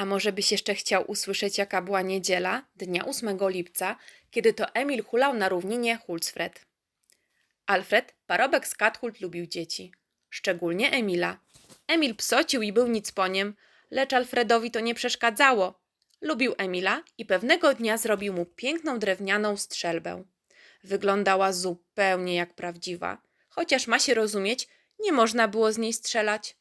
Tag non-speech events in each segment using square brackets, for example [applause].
A może byś jeszcze chciał usłyszeć, jaka była niedziela, dnia 8 lipca, kiedy to Emil hulał na równinie Hultsfred. Alfred, parobek z Kathult, lubił dzieci. Szczególnie Emila. Emil psocił i był nicponiem, lecz Alfredowi to nie przeszkadzało. Lubił Emila i pewnego dnia zrobił mu piękną drewnianą strzelbę. Wyglądała zupełnie jak prawdziwa, chociaż ma się rozumieć, nie można było z niej strzelać.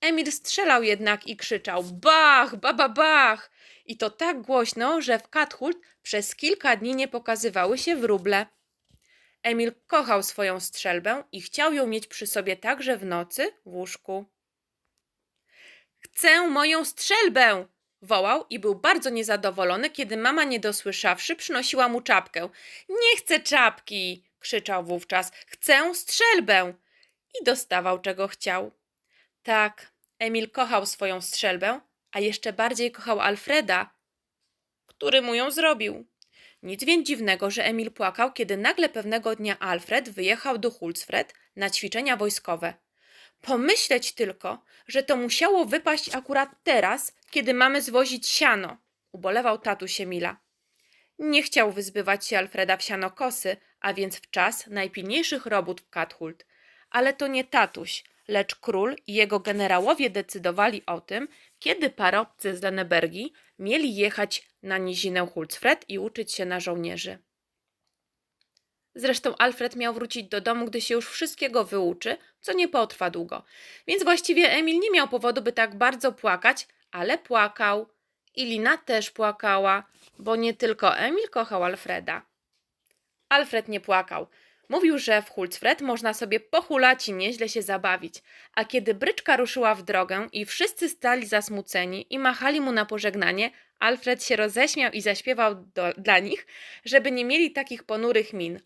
Emil strzelał jednak i krzyczał bach, baba, bach! I to tak głośno, że w Kathult przez kilka dni nie pokazywały się wróble. Emil kochał swoją strzelbę i chciał ją mieć przy sobie także w nocy w łóżku. Chcę moją strzelbę! wołał i był bardzo niezadowolony, kiedy mama, nie dosłyszawszy, przynosiła mu czapkę. Nie chcę czapki! krzyczał wówczas. Chcę strzelbę! I dostawał czego chciał. Tak, Emil kochał swoją strzelbę, a jeszcze bardziej kochał Alfreda, który mu ją zrobił. Nic więc dziwnego, że Emil płakał, kiedy nagle pewnego dnia Alfred wyjechał do Hultsfred na ćwiczenia wojskowe. Pomyśleć tylko, że to musiało wypaść akurat teraz, kiedy mamy zwozić siano, ubolewał tatuś Emila. Nie chciał wyzbywać się Alfreda w sianokosy, a więc w czas najpilniejszych robót w Kathult. Ale to nie tatuś, lecz król i jego generałowie decydowali o tym, kiedy parobcy z Lennebergi mieli jechać na nizinę Hultsfred i uczyć się na żołnierzy. Zresztą Alfred miał wrócić do domu, gdy się już wszystkiego wyuczy, co nie potrwa długo. Więc właściwie Emil nie miał powodu, by tak bardzo płakać, ale płakał. I Lina też płakała, bo nie tylko Emil kochał Alfreda. Alfred nie płakał. Mówił, że w Hultsfred można sobie pochulać i nieźle się zabawić. A kiedy bryczka ruszyła w drogę i wszyscy stali zasmuceni i machali mu na pożegnanie, Alfred się roześmiał i zaśpiewał do, dla nich, żeby nie mieli takich ponurych min.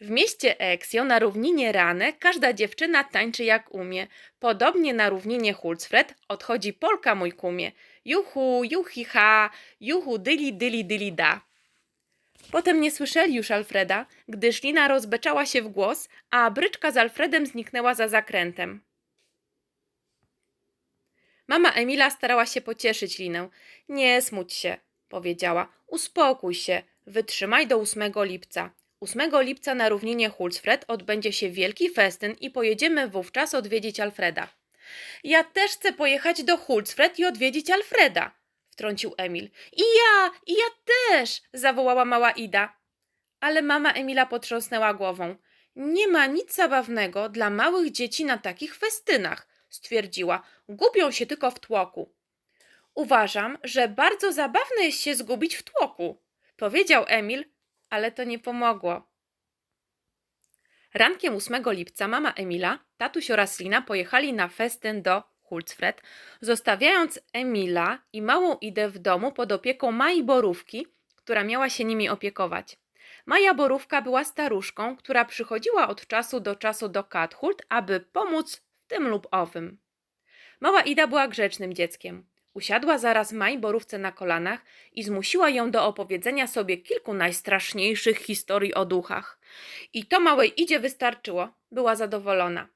W mieście Eksjo na równinie Rane każda dziewczyna tańczy jak umie. Podobnie na równinie Hultsfred odchodzi Polka mój kumie. Juhu, juhi ha, juhu dyli dyli dyli da. Potem nie słyszeli już Alfreda, gdyż Lina rozbeczała się w głos, a bryczka z Alfredem zniknęła za zakrętem. Mama Emila starała się pocieszyć Linę. Nie smuć się, powiedziała. Uspokój się, wytrzymaj do 8 lipca. 8 lipca na równinie Hultsfred odbędzie się wielki festyn i pojedziemy wówczas odwiedzić Alfreda. Ja też chcę pojechać do Hultsfred i odwiedzić Alfreda, wtrącił Emil. I ja, i ja też, zawołała mała Ida. Ale mama Emila potrząsnęła głową. Nie ma nic zabawnego dla małych dzieci na takich festynach, stwierdziła. Gubią się tylko w tłoku. Uważam, że bardzo zabawne jest się zgubić w tłoku, powiedział Emil, ale to nie pomogło. Rankiem 8 lipca mama Emila, tatuś oraz Lina pojechali na festyn do Hultsfred, zostawiając Emila i małą Idę w domu pod opieką Mai Borówki, która miała się nimi opiekować. Maja Borówka była staruszką, która przychodziła od czasu do czasu do Kathult, aby pomóc w tym lub owym. Mała Ida była grzecznym dzieckiem. Usiadła zaraz Maj Borówce na kolanach i zmusiła ją do opowiedzenia sobie kilku najstraszniejszych historii o duchach. I to małej Idzie wystarczyło. Była zadowolona.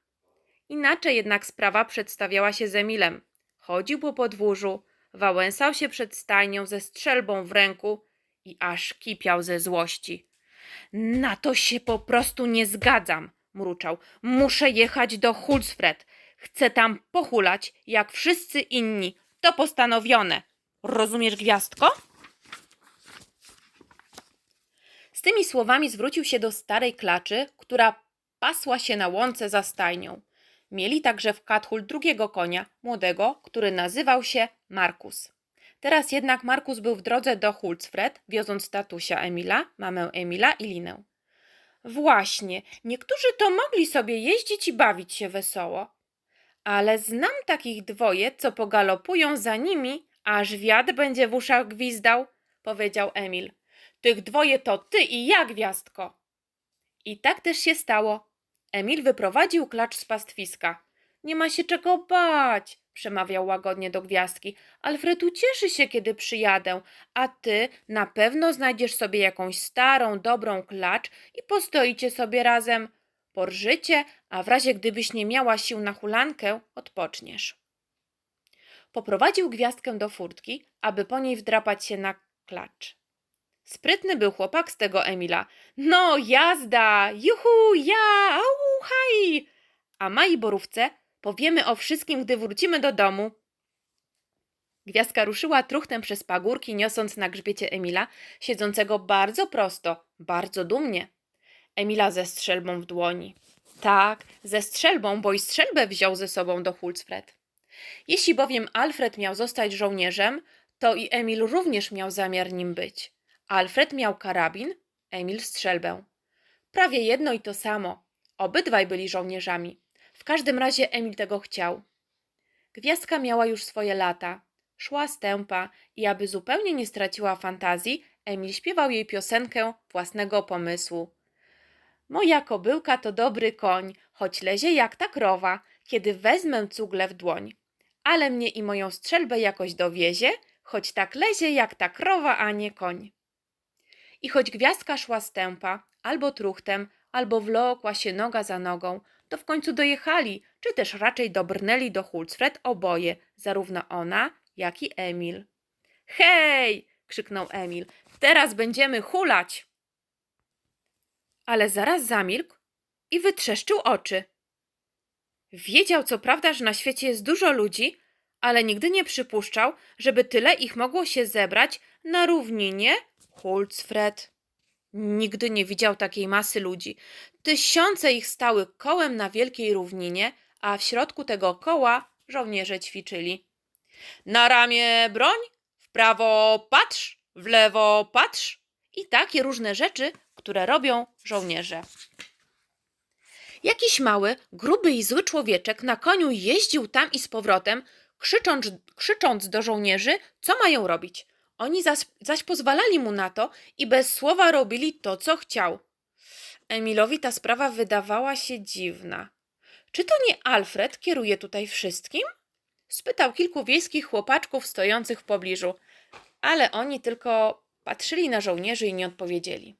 Inaczej jednak sprawa przedstawiała się z Emilem. Chodził po podwórzu, wałęsał się przed stajnią ze strzelbą w ręku i aż kipiał ze złości. Na to się po prostu nie zgadzam, mruczał. Muszę jechać do Hultsfred. Chcę tam pochulać, jak wszyscy inni. To postanowione. Rozumiesz, gwiazdko? Z tymi słowami zwrócił się do starej klaczy, która pasła się na łące za stajnią. Mieli także w Kathul drugiego konia, młodego, który nazywał się Markus. Teraz jednak Markus był w drodze do Hultsfred, wioząc tatusia Emila, mamę Emila i Linę. Właśnie, niektórzy to mogli sobie jeździć i bawić się wesoło. Ale znam takich dwoje, co pogalopują za nimi, aż wiatr będzie w uszach gwizdał, powiedział Emil. Tych dwoje to ty i ja, gwiazdko. I tak też się stało. Emil wyprowadził klacz z pastwiska. Nie ma się czego bać, przemawiał łagodnie do gwiazdki. Alfred ucieszy się, kiedy przyjadę, a ty na pewno znajdziesz sobie jakąś starą, dobrą klacz i postoicie sobie razem. Porżycie, a w razie gdybyś nie miała sił na hulankę, odpoczniesz. poprowadził gwiazdkę do furtki, aby po niej wdrapać się na klacz. Sprytny był chłopak z tego Emila. No, jazda! Juhu, ja! Au, haj! A Mai Borówce powiemy o wszystkim, gdy wrócimy do domu. Gwiazdka ruszyła truchtem przez pagórki, niosąc na grzbiecie Emila, siedzącego bardzo prosto, bardzo dumnie. Emila ze strzelbą w dłoni. Tak, ze strzelbą, bo i strzelbę wziął ze sobą do Hulcfred. Jeśli bowiem Alfred miał zostać żołnierzem, to i Emil również miał zamiar nim być. Alfred miał karabin, Emil strzelbę. Prawie jedno i to samo. Obydwaj byli żołnierzami. W każdym razie Emil tego chciał. Gwiazdka miała już swoje lata. Szła stępa i aby zupełnie nie straciła fantazji, Emil śpiewał jej piosenkę własnego pomysłu. Moja kobyłka to dobry koń, choć lezie jak ta krowa, kiedy wezmę cugle w dłoń. Ale mnie i moją strzelbę jakoś dowiezie, choć tak lezie jak ta krowa, a nie koń. I choć gwiazdka szła stępa, albo truchtem, albo wlokła się noga za nogą, to w końcu dojechali, czy też raczej dobrnęli do Hulcfred oboje, zarówno ona, jak i Emil. Hej! krzyknął Emil. Teraz będziemy hulać! Ale zaraz zamilkł i wytrzeszczył oczy. Wiedział co prawda, że na świecie jest dużo ludzi, ale nigdy nie przypuszczał, żeby tyle ich mogło się zebrać na równinie Hulcfred. Nigdy nie widział takiej masy ludzi. Tysiące ich stały kołem na wielkiej równinie, a w środku tego koła żołnierze ćwiczyli. Na ramię broń, w prawo patrz, w lewo patrz i takie różne rzeczy, które robią żołnierze. Jakiś mały, gruby i zły człowieczek na koniu jeździł tam i z powrotem, krzycząc, krzycząc do żołnierzy, co mają robić. Oni zaś, zaś pozwalali mu na to i bez słowa robili to, co chciał. Emilowi ta sprawa wydawała się dziwna. Czy to nie Alfred kieruje tutaj wszystkim? spytał kilku wiejskich chłopaczków stojących w pobliżu, ale oni tylko patrzyli na żołnierzy i nie odpowiedzieli.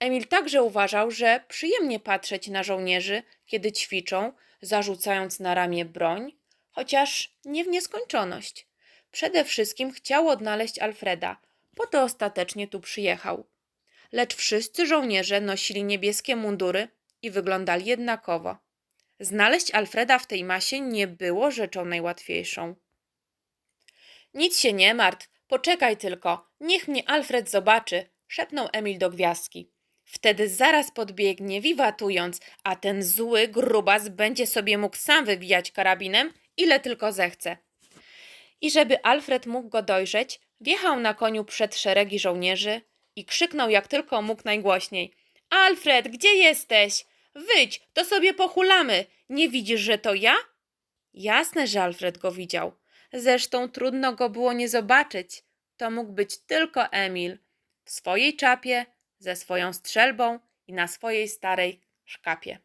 Emil także uważał, że przyjemnie patrzeć na żołnierzy, kiedy ćwiczą, zarzucając na ramię broń, chociaż nie w nieskończoność. Przede wszystkim chciał odnaleźć Alfreda, po to ostatecznie tu przyjechał. Lecz wszyscy żołnierze nosili niebieskie mundury i wyglądali jednakowo. Znaleźć Alfreda w tej masie nie było rzeczą najłatwiejszą. Nic się nie martw, poczekaj tylko, niech mnie Alfred zobaczy, szepnął Emil do gwiazdki. Wtedy zaraz podbiegnie, wiwatując, a ten zły grubas będzie sobie mógł sam wywijać karabinem, ile tylko zechce. I żeby Alfred mógł go dojrzeć, wjechał na koniu przed szeregi żołnierzy i krzyknął jak tylko mógł najgłośniej. Alfred, gdzie jesteś? Wyjdź, to sobie pohulamy. Nie widzisz, że to ja? Jasne, że Alfred go widział. Zresztą trudno go było nie zobaczyć. To mógł być tylko Emil. W swojej czapie, ze swoją strzelbą i na swojej starej szkapie.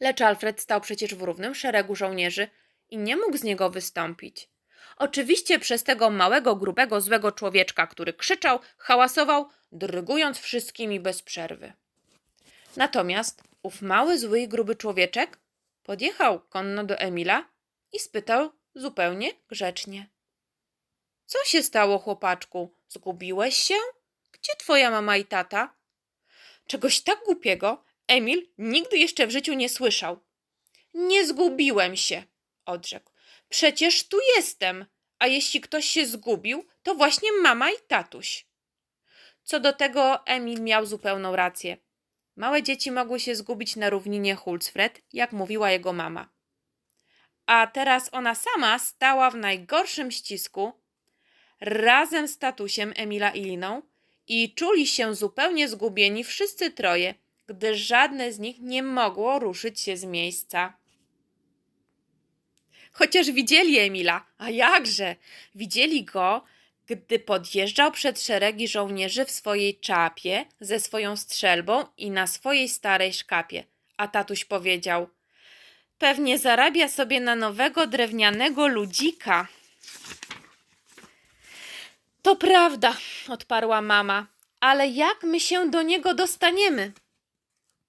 Lecz Alfred stał przecież w równym szeregu żołnierzy i nie mógł z niego wystąpić. Oczywiście przez tego małego, grubego, złego człowieczka, który krzyczał, hałasował, drygując wszystkimi bez przerwy. Natomiast ów mały, zły i gruby człowieczek podjechał konno do Emila i spytał zupełnie grzecznie. Co się stało, chłopaczku? Zgubiłeś się? Gdzie twoja mama i tata? Czegoś tak głupiego Emil nigdy jeszcze w życiu nie słyszał. Nie zgubiłem się, odrzekł. Przecież tu jestem, a jeśli ktoś się zgubił, to właśnie mama i tatuś. Co do tego Emil miał zupełną rację. Małe dzieci mogły się zgubić na równinie Hulcfred, jak mówiła jego mama. A teraz ona sama stała w najgorszym ścisku razem z tatusiem Emila i Liną i czuli się zupełnie zgubieni wszyscy troje, gdyż żadne z nich nie mogło ruszyć się z miejsca. Chociaż widzieli Emila, a jakże? Widzieli go, gdy podjeżdżał przed szeregi żołnierzy w swojej czapie, ze swoją strzelbą i na swojej starej szkapie. A tatuś powiedział: Pewnie zarabia sobie na nowego drewnianego ludzika. To prawda, odparła mama, ale jak my się do niego dostaniemy?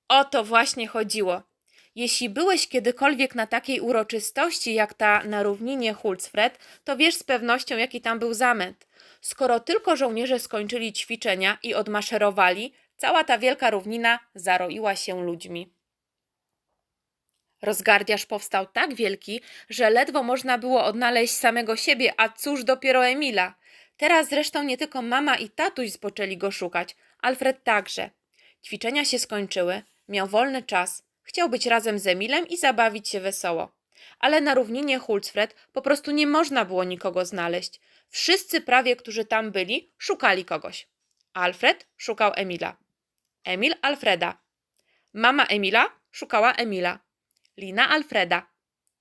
O to właśnie chodziło. Jeśli byłeś kiedykolwiek na takiej uroczystości jak ta na równinie Hultsfred, to wiesz z pewnością, jaki tam był zamęt. Skoro tylko żołnierze skończyli ćwiczenia i odmaszerowali, cała ta wielka równina zaroiła się ludźmi. Rozgardiasz powstał tak wielki, że ledwo można było odnaleźć samego siebie, a cóż dopiero Emila. Teraz zresztą nie tylko mama i tatuś spoczęli go szukać, Alfred także. Ćwiczenia się skończyły, miał wolny czas, chciał być razem z Emilem i zabawić się wesoło. Ale na równinie Hultsfred po prostu nie można było nikogo znaleźć. Wszyscy prawie, którzy tam byli, szukali kogoś. Alfred szukał Emila. Emil Alfreda. Mama Emila szukała Emila. Lina Alfreda.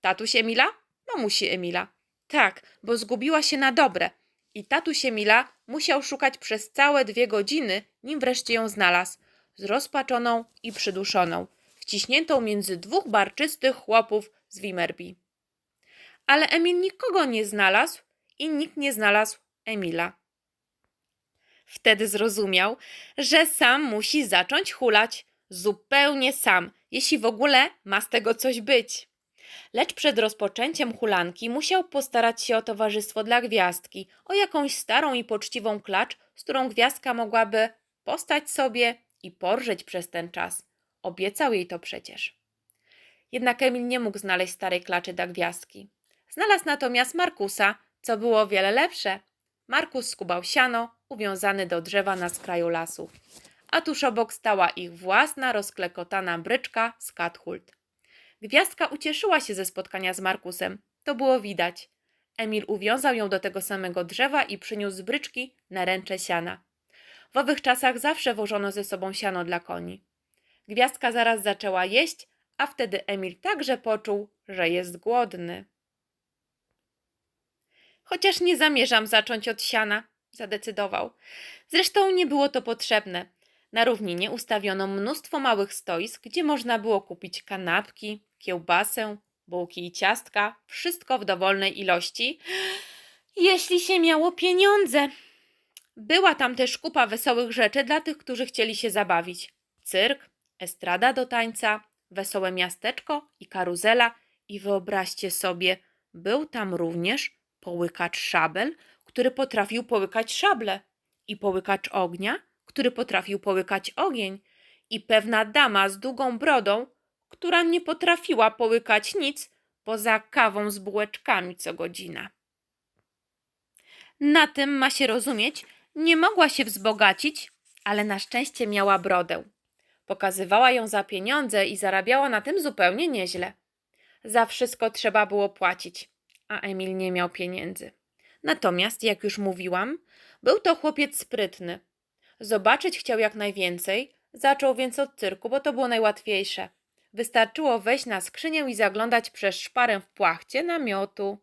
Tatuś Emila? Mamusi Emila. Tak, bo zgubiła się na dobre. I tatuś Emila musiał szukać przez całe dwie godziny, nim wreszcie ją znalazł. Zrozpaczoną i przyduszoną, wciśniętą między dwóch barczystych chłopów z Wimerbi. Ale Emil nikogo nie znalazł i nikt nie znalazł Emila. Wtedy zrozumiał, że sam musi zacząć hulać, zupełnie sam, jeśli w ogóle ma z tego coś być. Lecz przed rozpoczęciem hulanki musiał postarać się o towarzystwo dla gwiazdki, o jakąś starą i poczciwą klacz, z którą gwiazdka mogłaby postać sobie i porżeć przez ten czas. Obiecał jej to przecież. Jednak Emil nie mógł znaleźć starej klaczy dla gwiazdki. Znalazł natomiast Markusa, co było o wiele lepsze. Markus skubał siano, uwiązany do drzewa na skraju lasu. A tuż obok stała ich własna, rozklekotana bryczka z Kathult. Gwiazdka ucieszyła się ze spotkania z Markusem. To było widać. Emil uwiązał ją do tego samego drzewa i przyniósł z bryczki naręcze siana. W owych czasach zawsze wożono ze sobą siano dla koni. Gwiazdka zaraz zaczęła jeść, a wtedy Emil także poczuł, że jest głodny. Chociaż nie zamierzam zacząć od siana, zadecydował. Zresztą nie było to potrzebne. Na równinie ustawiono mnóstwo małych stoisk, gdzie można było kupić kanapki, kiełbasę, bułki i ciastka, wszystko w dowolnej ilości, jeśli się miało pieniądze. Była tam też kupa wesołych rzeczy dla tych, którzy chcieli się zabawić. Cyrk, estrada do tańca, wesołe miasteczko i karuzela. I wyobraźcie sobie, był tam również połykacz szabel, który potrafił połykać szable, i połykacz ognia, który potrafił połykać ogień, i pewna dama z długą brodą, która nie potrafiła połykać nic poza kawą z bułeczkami co godzina. Na tym ma się rozumieć, nie mogła się wzbogacić, ale na szczęście miała brodę. Pokazywała ją za pieniądze i zarabiała na tym zupełnie nieźle. Za wszystko trzeba było płacić, a Emil nie miał pieniędzy. Natomiast, jak już mówiłam, był to chłopiec sprytny. Zobaczyć chciał jak najwięcej, zaczął więc od cyrku, bo to było najłatwiejsze. Wystarczyło wejść na skrzynię i zaglądać przez szparę w płachcie namiotu.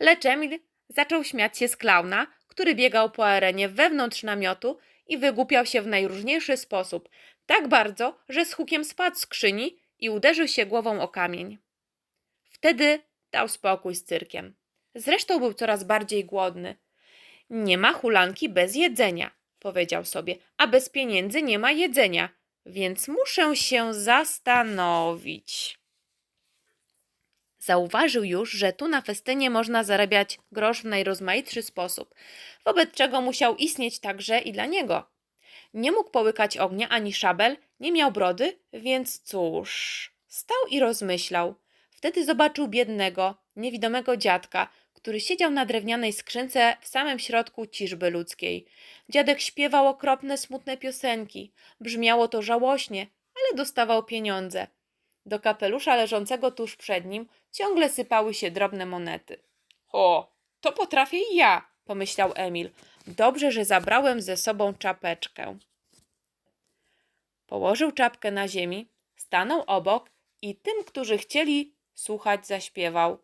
Lecz Emil zaczął śmiać się z klauna, który biegał po arenie wewnątrz namiotu i wygłupiał się w najróżniejszy sposób, tak bardzo, że z hukiem spadł z skrzyni i uderzył się głową o kamień. Wtedy dał spokój z cyrkiem. Zresztą był coraz bardziej głodny. Nie ma hulanki bez jedzenia, powiedział sobie, a bez pieniędzy nie ma jedzenia, więc muszę się zastanowić. Zauważył już, że tu na festynie można zarabiać grosz w najrozmaitszy sposób, wobec czego musiał istnieć także i dla niego. Nie mógł połykać ognia ani szabel, nie miał brody, więc cóż. Stał i rozmyślał. Wtedy zobaczył biednego, niewidomego dziadka, który siedział na drewnianej skrzynce w samym środku ciżby ludzkiej. Dziadek śpiewał okropne, smutne piosenki. Brzmiało to żałośnie, ale dostawał pieniądze. Do kapelusza leżącego tuż przed nim ciągle sypały się drobne monety. O, to potrafię i ja, pomyślał Emil. Dobrze, że zabrałem ze sobą czapeczkę. Położył czapkę na ziemi, stanął obok i tym, którzy chcieli słuchać, zaśpiewał.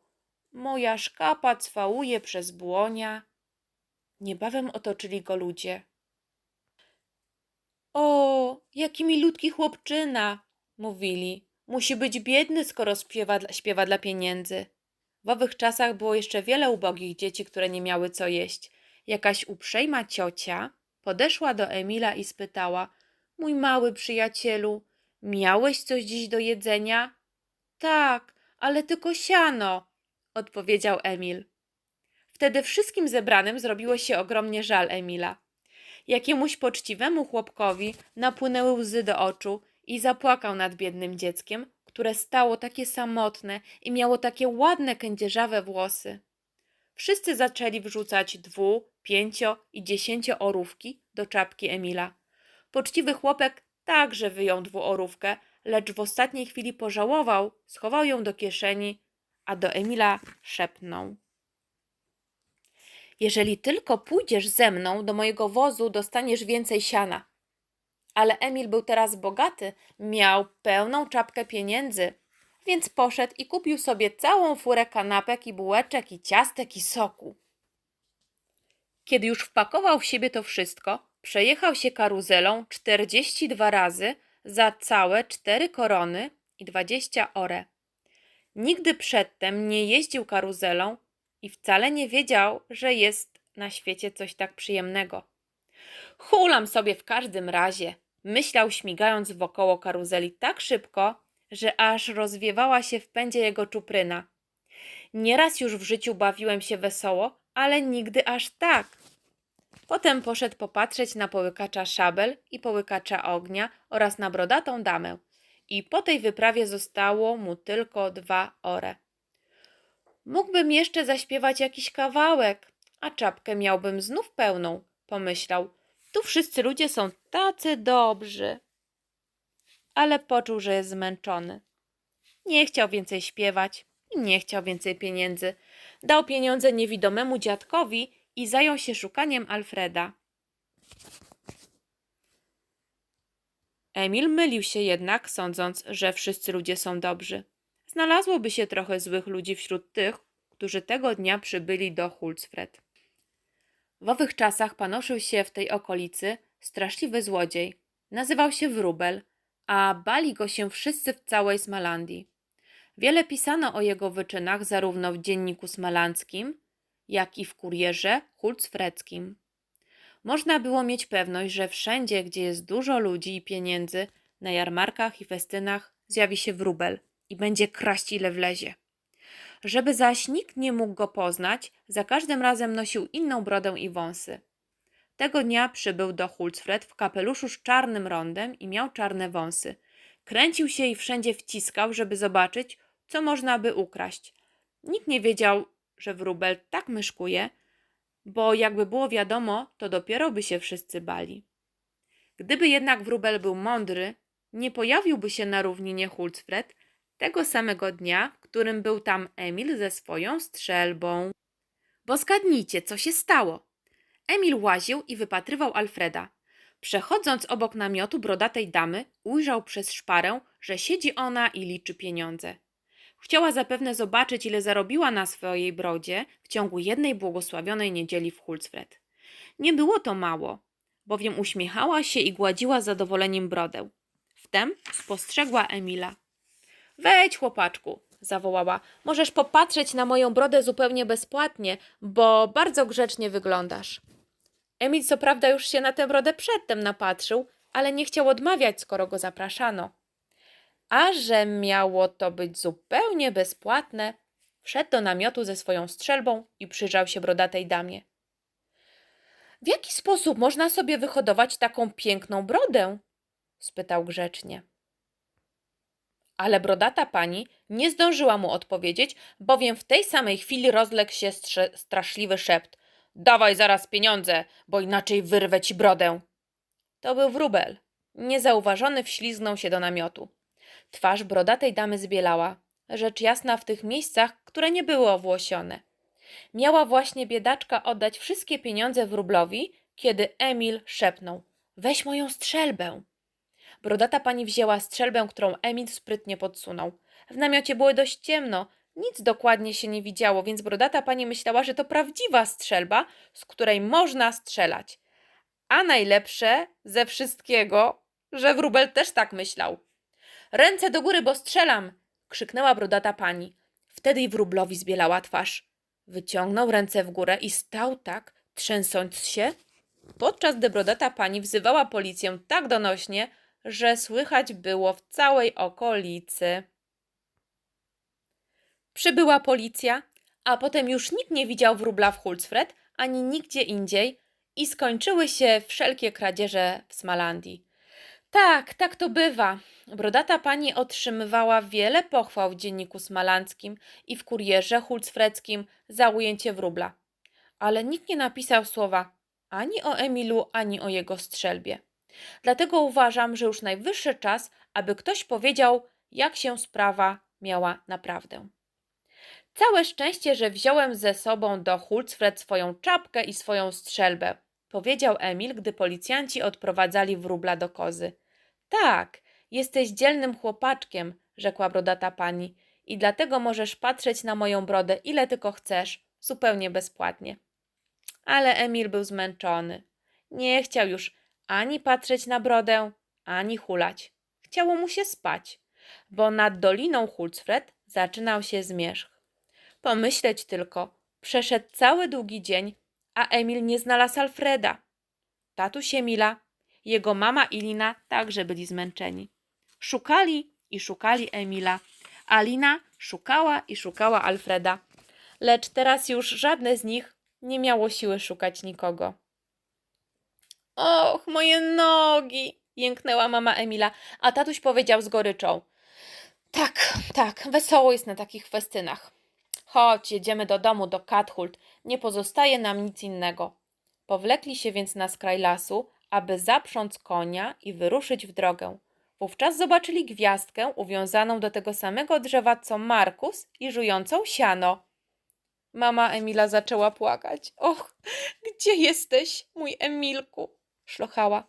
Moja szkapa cwałuje przez błonia. Niebawem otoczyli go ludzie. O, jaki milutki chłopczyna, mówili. Musi być biedny, skoro śpiewa, śpiewa dla pieniędzy. W owych czasach było jeszcze wiele ubogich dzieci, które nie miały co jeść. Jakaś uprzejma ciocia podeszła do Emila i spytała: Mój mały przyjacielu, miałeś coś dziś do jedzenia? Tak, ale tylko siano, odpowiedział Emil. Wtedy wszystkim zebranym zrobiło się ogromnie żal Emila. Jakiemuś poczciwemu chłopkowi napłynęły łzy do oczu i zapłakał nad biednym dzieckiem, które stało takie samotne i miało takie ładne kędzierzawe włosy. Wszyscy zaczęli wrzucać dwu, pięcio i dziesięcioorówki do czapki Emila. Poczciwy chłopek także wyjął dwuorówkę, lecz w ostatniej chwili pożałował, schował ją do kieszeni, a do Emila szepnął. Jeżeli tylko pójdziesz ze mną do mojego wozu, dostaniesz więcej siana. Ale Emil był teraz bogaty, miał pełną czapkę pieniędzy, więc poszedł i kupił sobie całą furę kanapek i bułeczek i ciastek i soku. Kiedy już wpakował w siebie to wszystko, przejechał się karuzelą 42 razy za całe 4 korony i 20 ore. Nigdy przedtem nie jeździł karuzelą i wcale nie wiedział, że jest na świecie coś tak przyjemnego. Hulam sobie w każdym razie, myślał śmigając wokoło karuzeli tak szybko, że aż rozwiewała się w pędzie jego czupryna. Nieraz już w życiu bawiłem się wesoło, ale nigdy aż tak. Potem poszedł popatrzeć na połykacza szabel i połykacza ognia oraz na brodatą damę. I po tej wyprawie zostało mu tylko dwa ore. Mógłbym jeszcze zaśpiewać jakiś kawałek, a czapkę miałbym znów pełną, pomyślał. Tu wszyscy ludzie są tacy dobrzy. Ale poczuł, że jest zmęczony. Nie chciał więcej śpiewać i nie chciał więcej pieniędzy. Dał pieniądze niewidomemu dziadkowi i zajął się szukaniem Alfreda. Emil mylił się jednak, sądząc, że wszyscy ludzie są dobrzy. Znalazłoby się trochę złych ludzi wśród tych, którzy tego dnia przybyli do Hultsfred. W owych czasach panoszył się w tej okolicy straszliwy złodziej. Nazywał się Wróbel, a bali go się wszyscy w całej Smalandii. Wiele pisano o jego wyczynach zarówno w dzienniku smalandzkim, jak i w kurierze hulcfreckim. Można było mieć pewność, że wszędzie, gdzie jest dużo ludzi i pieniędzy, na jarmarkach i festynach zjawi się wróbel i będzie kraść ile wlezie. Żeby zaś nikt nie mógł go poznać, za każdym razem nosił inną brodę i wąsy. Tego dnia przybył do Hulcfred w kapeluszu z czarnym rondem i miał czarne wąsy. Kręcił się i wszędzie wciskał, żeby zobaczyć, co można by ukraść. Nikt nie wiedział, że wróbel tak myszkuje, bo jakby było wiadomo, to dopiero by się wszyscy bali. Gdyby jednak wróbel był mądry, nie pojawiłby się na równinie Hulcfred tego samego dnia, w którym był tam Emil ze swoją strzelbą. Bo zgadnijcie, co się stało. Emil łaził i wypatrywał Alfreda. Przechodząc obok namiotu brodatej damy, ujrzał przez szparę, że siedzi ona i liczy pieniądze. Chciała zapewne zobaczyć, ile zarobiła na swojej brodzie w ciągu jednej błogosławionej niedzieli w Hulcfred. Nie było to mało, bowiem uśmiechała się i gładziła zadowoleniem brodę. Wtem spostrzegła Emila. Wejdź, chłopaczku, zawołała. Możesz popatrzeć na moją brodę zupełnie bezpłatnie, bo bardzo grzecznie wyglądasz. Emil co prawda już się na tę brodę przedtem napatrzył, ale nie chciał odmawiać, skoro go zapraszano. A że miało to być zupełnie bezpłatne, wszedł do namiotu ze swoją strzelbą i przyjrzał się brodatej damie. W jaki sposób można sobie wyhodować taką piękną brodę? spytał grzecznie. Ale brodata pani nie zdążyła mu odpowiedzieć, bowiem w tej samej chwili rozległ się straszliwy szept. Dawaj zaraz pieniądze, bo inaczej wyrwę ci brodę. To był wróbel. Niezauważony wśliznął się do namiotu. Twarz brodatej damy zbielała, rzecz jasna w tych miejscach, które nie były owłosione. Miała właśnie biedaczka oddać wszystkie pieniądze wróblowi, kiedy Emil szepnął: Weź moją strzelbę. Brodata pani wzięła strzelbę, którą Emil sprytnie podsunął. W namiocie było dość ciemno, nic dokładnie się nie widziało, więc brodata pani myślała, że to prawdziwa strzelba, z której można strzelać. A najlepsze ze wszystkiego, że wróbel też tak myślał. Ręce do góry, bo strzelam! krzyknęła brodata pani. Wtedy wróblowi zbielała twarz. Wyciągnął ręce w górę i stał tak, trzęsąc się, podczas gdy brodata pani wzywała policję tak donośnie, że słychać było w całej okolicy. Przybyła policja, a potem już nikt nie widział wróbla w Hultsfred ani nigdzie indziej i skończyły się wszelkie kradzieże w Smalandii. Tak, tak to bywa. Brodata pani otrzymywała wiele pochwał w dzienniku smalandzkim i w kurierze hulcfreckim za ujęcie wróbla. Ale nikt nie napisał słowa ani o Emilu, ani o jego strzelbie. Dlatego uważam, że już najwyższy czas, aby ktoś powiedział, jak się sprawa miała naprawdę. Całe szczęście, że wziąłem ze sobą do Hulcfred swoją czapkę i swoją strzelbę, powiedział Emil, gdy policjanci odprowadzali wróbla do kozy. Tak, jesteś dzielnym chłopaczkiem, rzekła brodata pani, i dlatego możesz patrzeć na moją brodę ile tylko chcesz, zupełnie bezpłatnie. Ale Emil był zmęczony. Nie chciał już ani patrzeć na brodę, ani hulać. Chciało mu się spać, bo nad doliną Hulcfred zaczynał się zmierzch. Pomyśleć tylko, przeszedł cały długi dzień, a Emil nie znalazł Alfreda. Tatuś Emila, jego mama i Lina także byli zmęczeni. Szukali i szukali Emila, a Lina szukała i szukała Alfreda, lecz teraz już żadne z nich nie miało siły szukać nikogo. Och, moje nogi! jęknęła mama Emila, a tatuś powiedział z goryczą. Tak, tak, wesoło jest na takich festynach. Chodź, jedziemy do domu, do Kathult. Nie pozostaje nam nic innego. Powlekli się więc na skraj lasu, aby zaprząc konia i wyruszyć w drogę. Wówczas zobaczyli gwiazdkę uwiązaną do tego samego drzewa co Markus i żującą siano. Mama Emila zaczęła płakać. Och, gdzie jesteś, mój Emilku? Szlochała.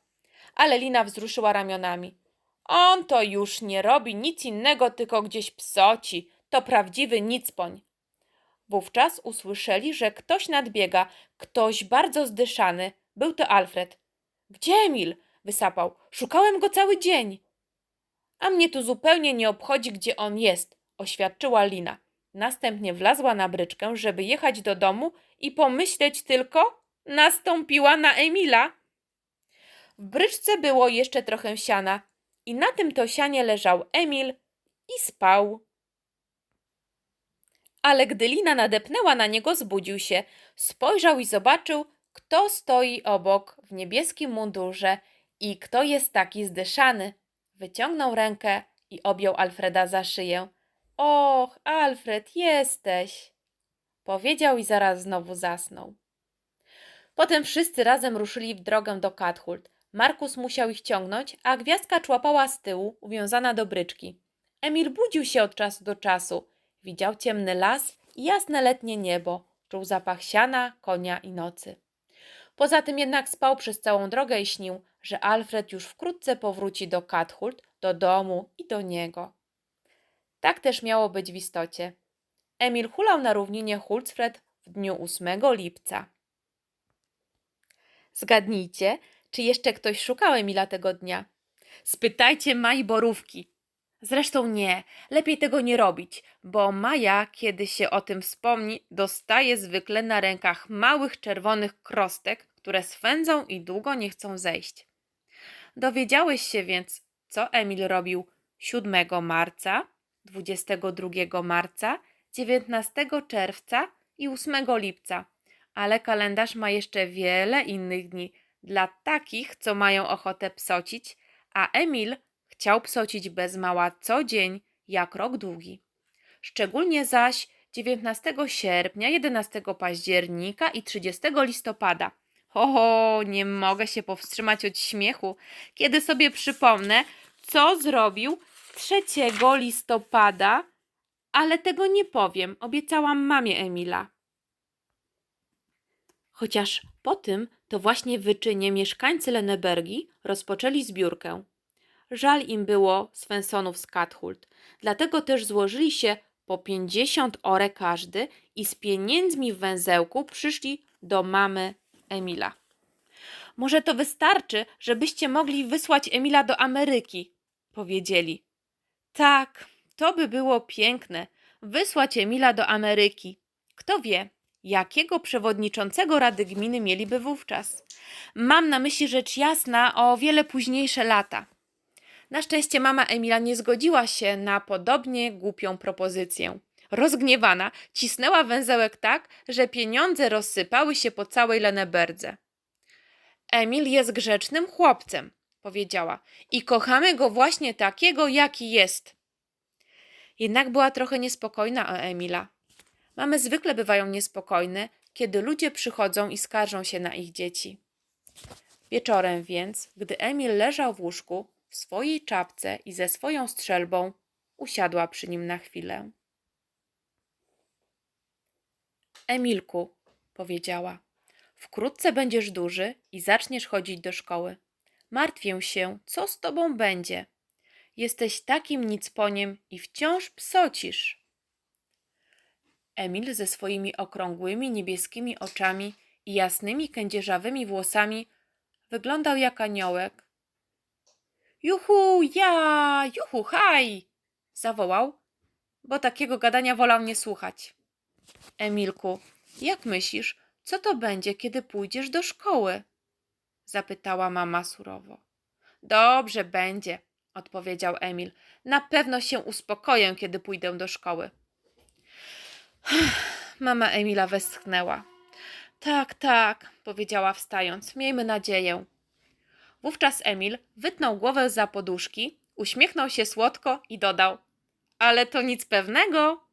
Ale Lina wzruszyła ramionami. On to już nie robi nic innego, tylko gdzieś psoci. To prawdziwy nicpoń. Wówczas usłyszeli, że ktoś nadbiega, ktoś bardzo zdyszany. Był to Alfred. Gdzie Emil? wysapał. Szukałem go cały dzień. A mnie tu zupełnie nie obchodzi, gdzie on jest, oświadczyła Lina. Następnie wlazła na bryczkę, żeby jechać do domu i pomyśleć tylko, nastąpiła na Emila. W bryczce było jeszcze trochę siana i na tym to sianie leżał Emil i spał. Ale gdy Lina nadepnęła na niego, zbudził się, spojrzał i zobaczył, kto stoi obok w niebieskim mundurze i kto jest taki zdyszany. Wyciągnął rękę i objął Alfreda za szyję. Och, Alfred, jesteś! Powiedział i zaraz znowu zasnął. Potem wszyscy razem ruszyli w drogę do Kathult. Markus musiał ich ciągnąć, a gwiazdka człapała z tyłu, uwiązana do bryczki. Emil budził się od czasu do czasu. Widział ciemny las i jasne letnie niebo. Czuł zapach siana, konia i nocy. Poza tym jednak spał przez całą drogę i śnił, że Alfred już wkrótce powróci do Kathult, do domu i do niego. Tak też miało być w istocie. Emil hulał na równinie Hultsfred w dniu 8 lipca. Zgadnijcie, czy jeszcze ktoś szukał Emila tego dnia? Spytajcie Maj Borówki. Zresztą nie, lepiej tego nie robić, bo Maja, kiedy się o tym wspomni, dostaje zwykle na rękach małych czerwonych krostek, które swędzą i długo nie chcą zejść. Dowiedziałeś się więc, co Emil robił 7 marca, 22 marca, 19 czerwca i 8 lipca, ale kalendarz ma jeszcze wiele innych dni dla takich, co mają ochotę psocić, a Emil chciał psocić bez mała co dzień, jak rok długi. Szczególnie zaś 19 sierpnia, 11 października i 30 listopada. Ho, nie mogę się powstrzymać od śmiechu, kiedy sobie przypomnę, co zrobił 3 listopada, ale tego nie powiem, obiecałam mamie Emila. Chociaż po tym to właśnie wyczynie mieszkańcy Lennebergi rozpoczęli zbiórkę. Żal im było Svensonów z Kathult, dlatego też złożyli się po 50 ore każdy i z pieniędzmi w węzełku przyszli do mamy Emila. Może to wystarczy, żebyście mogli wysłać Emila do Ameryki, powiedzieli. Tak, to by było piękne. Wysłać Emila do Ameryki. Kto wie, jakiego przewodniczącego Rady Gminy mieliby wówczas. Mam na myśli rzecz jasna o wiele późniejsze lata. Na szczęście mama Emila nie zgodziła się na podobnie głupią propozycję. Rozgniewana, cisnęła węzełek tak, że pieniądze rozsypały się po całej Leneberdze. Emil jest grzecznym chłopcem, powiedziała, i kochamy go właśnie takiego, jaki jest. Jednak była trochę niespokojna o Emila. Mamy zwykle bywają niespokojne, kiedy ludzie przychodzą i skarżą się na ich dzieci. Wieczorem więc, gdy Emil leżał w łóżku, w swojej czapce i ze swoją strzelbą, usiadła przy nim na chwilę. Emilku, powiedziała, wkrótce będziesz duży i zaczniesz chodzić do szkoły. Martwię się, co z tobą będzie. Jesteś takim nicponiem i wciąż psocisz. Emil ze swoimi okrągłymi niebieskimi oczami i jasnymi kędzierzawymi włosami wyglądał jak aniołek. Juhu, ja, juhu, haj! zawołał, bo takiego gadania wolał nie słuchać. Emilku, jak myślisz, co to będzie, kiedy pójdziesz do szkoły? zapytała mama surowo. Dobrze będzie, odpowiedział Emil. Na pewno się uspokoję, kiedy pójdę do szkoły. [sighs] Mama Emila westchnęła. Tak, tak, powiedziała wstając. Miejmy nadzieję. Wówczas Emil wytnął głowę za poduszki, uśmiechnął się słodko i dodał: Ale to nic pewnego.